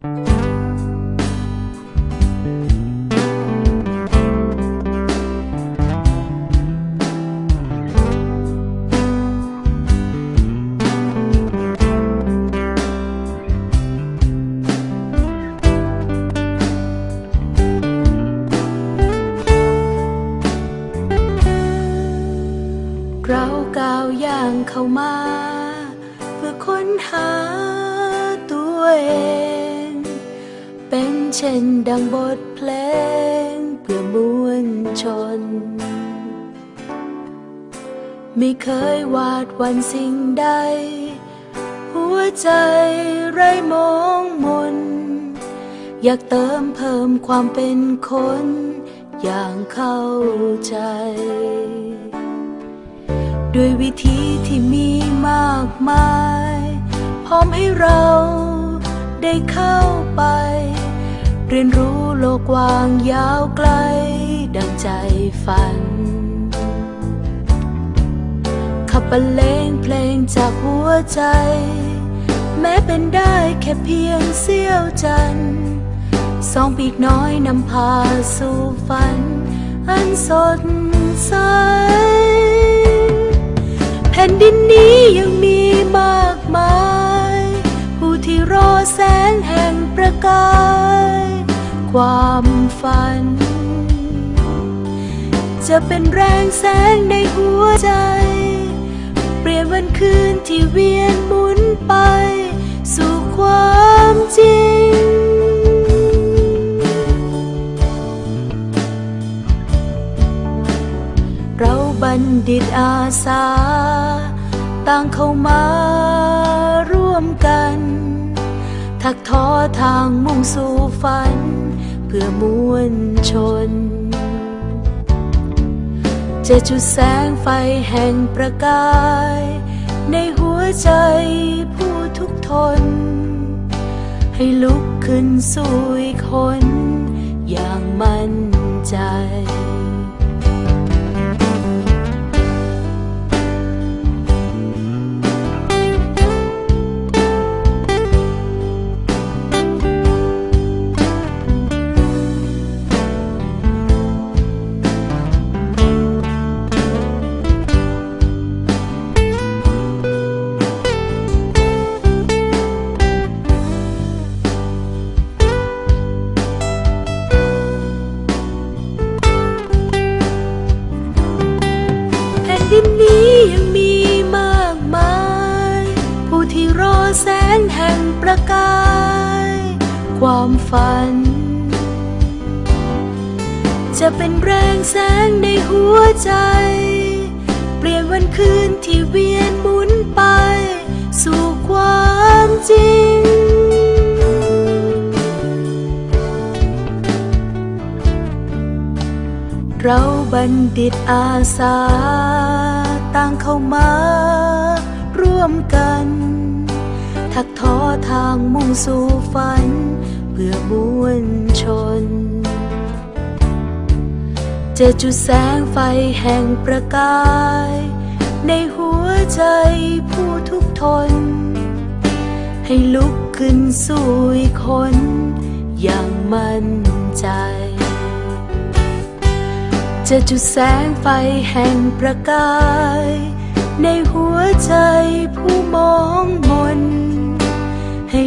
เราก้าวย่างเข้ามา เพื่อค้นหาตัวเอง เช่นดังบทเพลงเพื่อมวลชน ไม่เคยวาดวันสิ่งใด หัวใจไร้มองมน อยากเติมเพิ่มความเป็นคน อย่างเข้าใจ ด้วยวิธีที่มีมากมาย พร้อมให้เราได้เข้าไป เรียนรู้โลกกว้างยาวไกล ดังใจฝัน ขับบรรเลงเพลงจากหัวใจ แม้เป็นได้แค่เพียงเสี้ยวจันทร์สองปีกน้อยนำพาสู่ฝัน อันสดใส ความฝัน จะเป็นแรงแสงในหัวใจ เปลี่ยนวันคืนที่เวียนหมุนไป สู่ความจริง เราบัณฑิตอาสา ต่างเข้ามาร่วมกัน ทักท้อทางมุ่งสู่ฝัน เพื่อมวลชน จะจุดแสงไฟแห่งประกาย ในหัวใจผู้ทุกทน ให้ลุกขึ้นสู่อีกคน อย่างมั่นใจ ประกาย ความฝัน จะเป็นแรงแสงในหัวใจ เปลี่ยนวันคืนที่เวียนหมุนไป สู่ความจริงเราบัณฑิตอาสาต่างเข้ามา ร่วมกัน ทักท้อทางมุ่งสู่ฝัน เพื่อมวลชน จะจุดแสงไฟแห่งประกาย ในหัวใจผู้ทุกทน ให้ลุกขึ้นสู่อีกคน อย่างมั่นใจ จะจุดแสงไฟแห่งประกายในหัวใจผู้มองมน ให้